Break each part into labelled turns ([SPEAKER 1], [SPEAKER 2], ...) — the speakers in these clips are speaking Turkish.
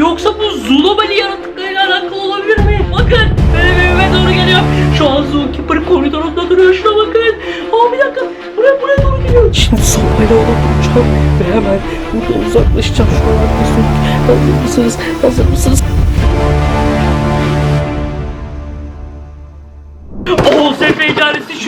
[SPEAKER 1] Yoksa bu Zulobali yaratıklarıyla alakalı olabilir mi? Bakın benim evime doğru geliyor. Şu an Zookeeper koridorunda duruyor. Şuna bakın. Aa bir dakika. Buraya buraya doğru geliyor. Şimdi sopayla ona vuracağım ve hemen buradan uzaklaşacağım. Şu an Hazır mısınız? Hazır mısınız? OSF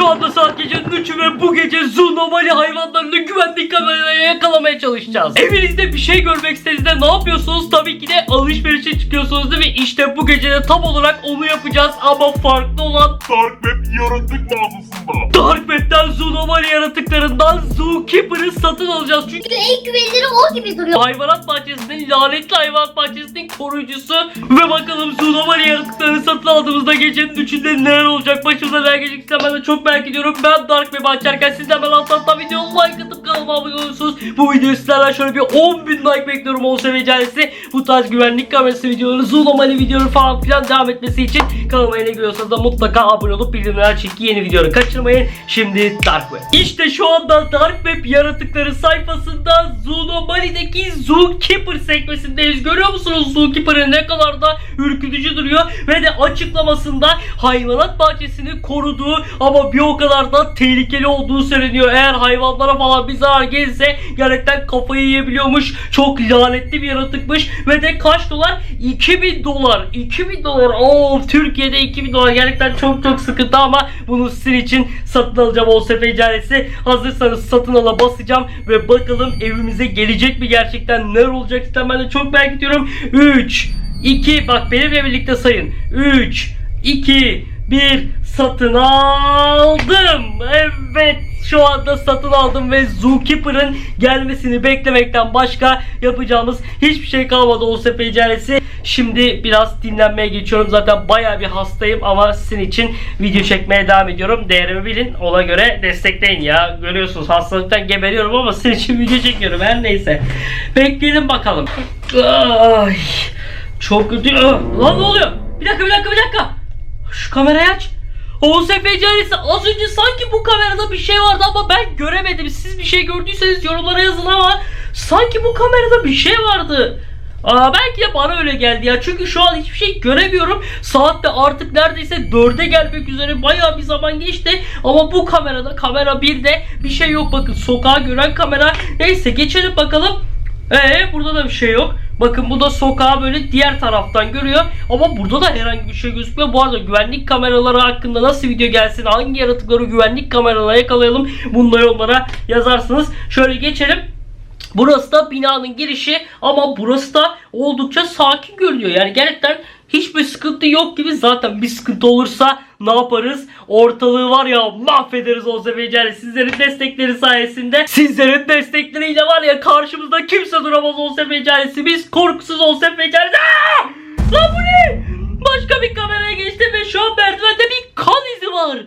[SPEAKER 1] şu anda saat gecenin 3'ü ve bu gece zoonomali hayvanlarını güvenlik kameraya yakalamaya çalışacağız. Evinizde bir şey görmek istediğinizde ne yapıyorsunuz? Tabii ki de alışverişe çıkıyorsunuz değil mi? İşte bu gece de tam olarak onu yapacağız ama farklı olan
[SPEAKER 2] Dark Web yaratık mağazasında.
[SPEAKER 1] Dark Web'den zoonomali yaratıklarından Zookeeper'ı satın alacağız. Çünkü
[SPEAKER 3] Çünkü en güvenilir o gibi duruyor.
[SPEAKER 1] hayvanat bahçesinin lanetli hayvanat bahçesinin koruyucusu ve bakalım Zoonomali yaratıklarını satın aldığımızda gecenin üçünde neler olacak başımıza neler gelecek ben de çok merak ediyorum ben Dark Web'i açarken siz de hemen alt altta video like atıp kanalıma abone olursunuz. Bu videoyu sizlerden şöyle bir 10 bin like bekliyorum olsa vecanesi bu tarz güvenlik kamerası videoları Zoonomali videoları falan filan devam etmesi için kanalıma yeni geliyorsanız da mutlaka abone olup bildirimleri açın ki yeni videoları kaçırmayın. Şimdi Dark Web. İşte şu anda Dark Web yaratıkları sayfasında Zoonomali'deki Zookeeper sekmesindeyiz. Görüyor musunuz? Zookeeper'ın ne kadar da ürkütücü duruyor ve de açıklamasında hayvanat bahçesini koruduğu ama bir o kadar da tehlikeli olduğu söyleniyor. Eğer hayvanlara falan bir zarar gelirse gerçekten kafayı yiyebiliyormuş. Çok lanetli bir yaratıkmış ve de kaç dolar? 2000 dolar. 2000 dolar. Oo Türkiye'de 2000 dolar gerçekten çok çok sıkıntı ama bunu sizin için satın alacağım OSF icaresi. Hazırsanız satın ala basacağım ve bakalım evimize gelecek mi gerçekten neler olacak işte ben de çok merak ediyorum. 3 2 bak benimle birlikte sayın. 3 2 1 satın aldım. Evet şu anda satın aldım ve Zookeeper'ın gelmesini beklemekten başka yapacağımız hiçbir şey kalmadı OSF icaresi. Şimdi biraz dinlenmeye geçiyorum. Zaten baya bir hastayım ama sizin için video çekmeye devam ediyorum. Değerimi bilin. Ona göre destekleyin ya. Görüyorsunuz hastalıktan geberiyorum ama sizin için video çekiyorum. Her neyse. Bekleyelim bakalım. Ay, çok kötü. Ah, Lan ne oluyor? Bir dakika bir dakika bir dakika. Şu kamerayı aç. OSF Caresi az önce sanki bu kamerada bir şey vardı ama ben göremedim. Siz bir şey gördüyseniz yorumlara yazın ama sanki bu kamerada bir şey vardı. Aa, belki de bana öyle geldi ya. Çünkü şu an hiçbir şey göremiyorum. Saat de artık neredeyse 4'e gelmek üzere. Bayağı bir zaman geçti. Ama bu kamerada kamera 1'de bir şey yok. Bakın sokağa gören kamera. Neyse geçelim bakalım. Ee burada da bir şey yok. Bakın bu da sokağı böyle diğer taraftan görüyor. Ama burada da herhangi bir şey gözükmüyor. Bu arada güvenlik kameraları hakkında nasıl video gelsin, hangi yaratıkları güvenlik kameralarına yakalayalım bunları yorumlara yazarsınız. Şöyle geçelim. Burası da binanın girişi ama burası da oldukça sakin görünüyor. Yani gerçekten hiçbir sıkıntı yok gibi zaten bir sıkıntı olursa ne yaparız? Ortalığı var ya mahvederiz o sefer sizlerin destekleri sayesinde. Sizlerin destekleriyle var ya karşımızda kimse duramaz o sefer Biz korkusuz o sefer Lan bu ne? Başka bir kameraya geçti ve şu an merdivende bir kan izi var.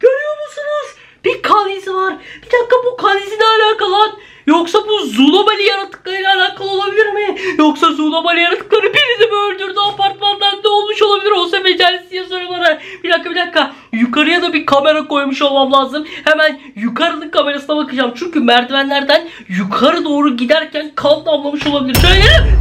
[SPEAKER 1] Görüyor musunuz? Bir kan izi var. Bir dakika bu kan izi ne alakalı lan? Yoksa bu Zulobali yaratıklarıyla alakalı olabilir mi? Yoksa Zulobali yaratıkları birini mi öldürdü apartmandan ne olmuş olabilir? Olsa mecalis yazıyor bana. Bir dakika. Yukarıya da bir kamera koymuş olmam lazım. Hemen yukarının kamerasına bakacağım. Çünkü merdivenlerden yukarı doğru giderken kan damlamış olabilir. Şöyle!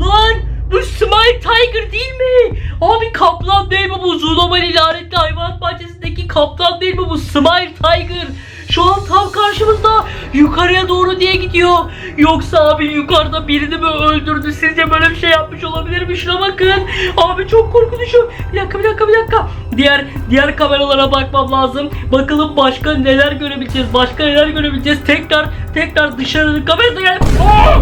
[SPEAKER 1] Lan bu Smile Tiger değil mi? Abi kaplan değil mi bu? Zulomali lanetli hayvanat bahçesindeki kaplan değil mi bu? Smile Tiger. Şu an tam karşımızda yukarıya doğru diye gidiyor. Yoksa abi yukarıda birini mi öldürdü? Sizce böyle bir şey yapmış olabilir mi? Bakın. Abi çok korkutucu. Bir dakika bir dakika bir dakika. Diğer diğer kameralara bakmam lazım. Bakalım başka neler görebileceğiz. Başka neler görebileceğiz. Tekrar tekrar dışarının kamerasına gel. Aa!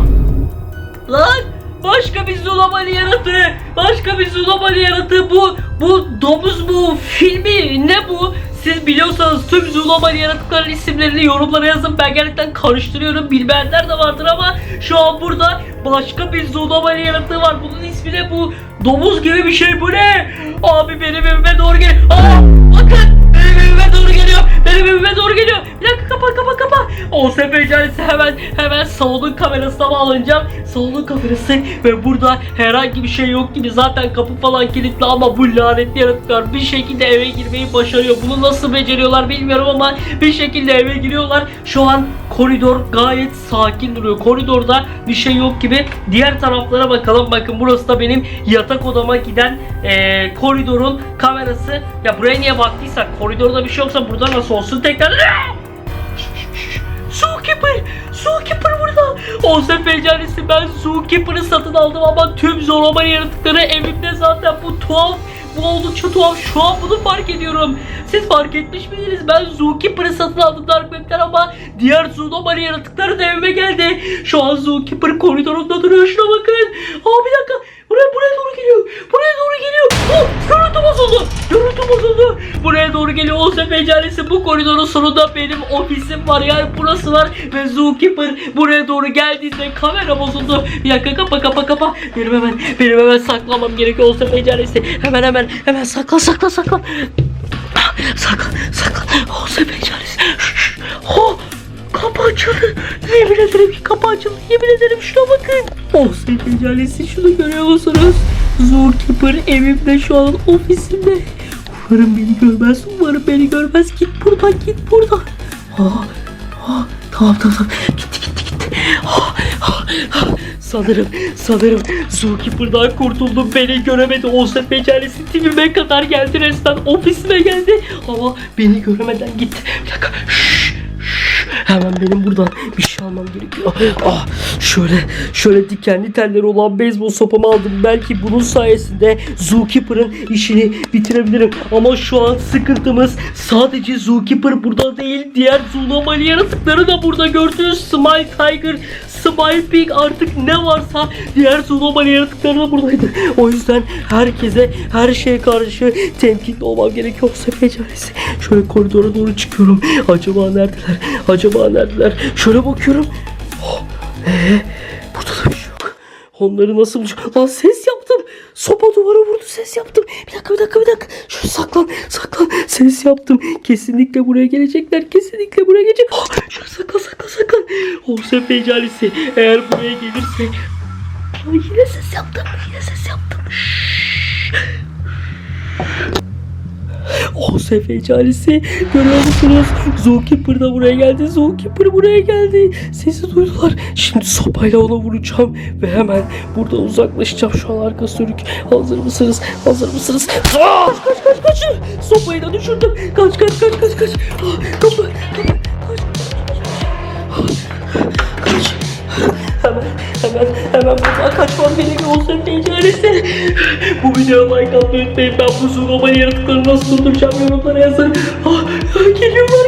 [SPEAKER 1] Lan başka bir Zulomali yaratığı. Başka bir Zulomali yaratığı bu. Bu domuz bu filmi ne bu? Siz biliyorsanız tüm Zulomali yaratıkların isimlerini yorumlara yazın. Ben gerçekten karıştırıyorum. Bilmeyenler de vardır ama şu an burada başka bir Zulomali yaratığı var. Bunun ismi ne bu? Domuz gibi bir şey bu ne? Abi benim evime doğru gel. Aa bakın benim evime doğru geliyor. Benim evime doğru geliyor. Bir dakika kapa kapa kapa. O sefercanesi hemen hemen salonun kamerasına bağlanacağım. Salonun kamerası ve burada herhangi bir şey yok gibi. Zaten kapı falan kilitli ama bu lanetli yaratıklar bir şekilde eve girmeyi başarıyor. Bunu nasıl beceriyorlar bilmiyorum ama bir şekilde eve giriyorlar. Şu an koridor gayet sakin duruyor. Koridorda bir şey yok gibi. Diğer taraflara bakalım. Bakın burası da benim yatak odama giden eee, koridorun kamerası. Ya buraya niye baktıysak koridorda bir şey yoksa burada nasıl olsun tekrar. Zookeeper! Zookeeper burada! Olsa fecanesi ben Zookeeper'ı satın aldım ama tüm zorlama yaratıkları evimde zaten bu tuhaf. Bu oldukça tuhaf. Şu an bunu fark ediyorum. Siz fark etmiş miydiniz? Ben Zookeeper'ı satın aldım Dark Web'den ama diğer zorlama yaratıkları da evime geldi. Şu an Zookeeper koridorunda duruyor. Şuna bakın. Aa bir dakika. Buraya, buraya doğru geliyor. Buraya doğru geliyor. Oh, görüntü bozuldu. Görüntü bozuldu. Buraya Olsa fecanesi bu koridorun sonunda benim ofisim var. Yani burası var. Ve Zookeeper buraya doğru geldiğinde kamera bozuldu. Bir dakika kapa kapa kapa. Benim hemen benim hemen saklamam gerekiyor. Olsa fecanesi. Hemen hemen hemen sakla sakla sakla. Saklan saklan. Olsa fecanesi. Oh. Kapı açıldı. Yemin ederim ki kapı açıldı. Yemin ederim şuna bakın. Olsa fecanesi şunu görüyor musunuz? Zookeeper evimde şu an ofisimde. Umarım beni görmez. Umarım beni görmez. Git buradan git buradan. Aa, aa, tamam tamam tamam. Gitti gitti gitti. Aa, aa, aa. Sanırım, sanırım Zookeeper'dan kurtuldum. Beni göremedi. Olsa becerisi tipime kadar geldi resmen. Ofisime geldi. Ama beni göremeden gitti. Bir dakika. Şşş. Hemen benim buradan bir şey almam gerekiyor. Ah, şöyle şöyle dikenli telleri olan beyzbol sopamı aldım. Belki bunun sayesinde Zookeeper'ın işini bitirebilirim. Ama şu an sıkıntımız sadece Zookeeper burada değil. Diğer zulamalı yaratıkları da burada gördüğünüz Smile Tiger, Smile Pig artık ne varsa diğer zulamalı yaratıkları da buradaydı. O yüzden herkese her şeye karşı temkinli olmam gerekiyor. Sefercanesi. Şöyle koridora doğru çıkıyorum. Acaba neredeler? Acaba neredeler? Şöyle bakıyorum. Oh, ee, burada da bir şey yok. Onları nasıl bulacağım? Lan ses yaptım. Sopa duvara vurdu ses yaptım. Bir dakika bir dakika bir dakika. Şöyle saklan saklan. Ses yaptım. Kesinlikle buraya gelecekler. Kesinlikle buraya gelecek. Oh, şöyle saklan saklan saklan. Olsa fecalisi. Eğer buraya gelirse. Ay, yine ses yaptım. Yine ses yaptım. Şşş. O sefecalisi görüyor musunuz? Zookeeper da buraya geldi. Zookeeper buraya geldi. Sesi duydular. Şimdi sopayla ona vuracağım ve hemen buradan uzaklaşacağım. Şu an arkası dönük. Hazır mısınız? Hazır mısınız? Kaç kaç kaç kaç. Sopayı da düşürdüm. Kaç kaç kaç kaç kaç. Kapı kapı Hemen hemen buradan kaçmam gerekiyor olsa becerisi. Bu videoya like atmayı unutmayın. Ben bu zulama yaratıkları nasıl durduracağım yorumlara yazın. Ah, geliyorlar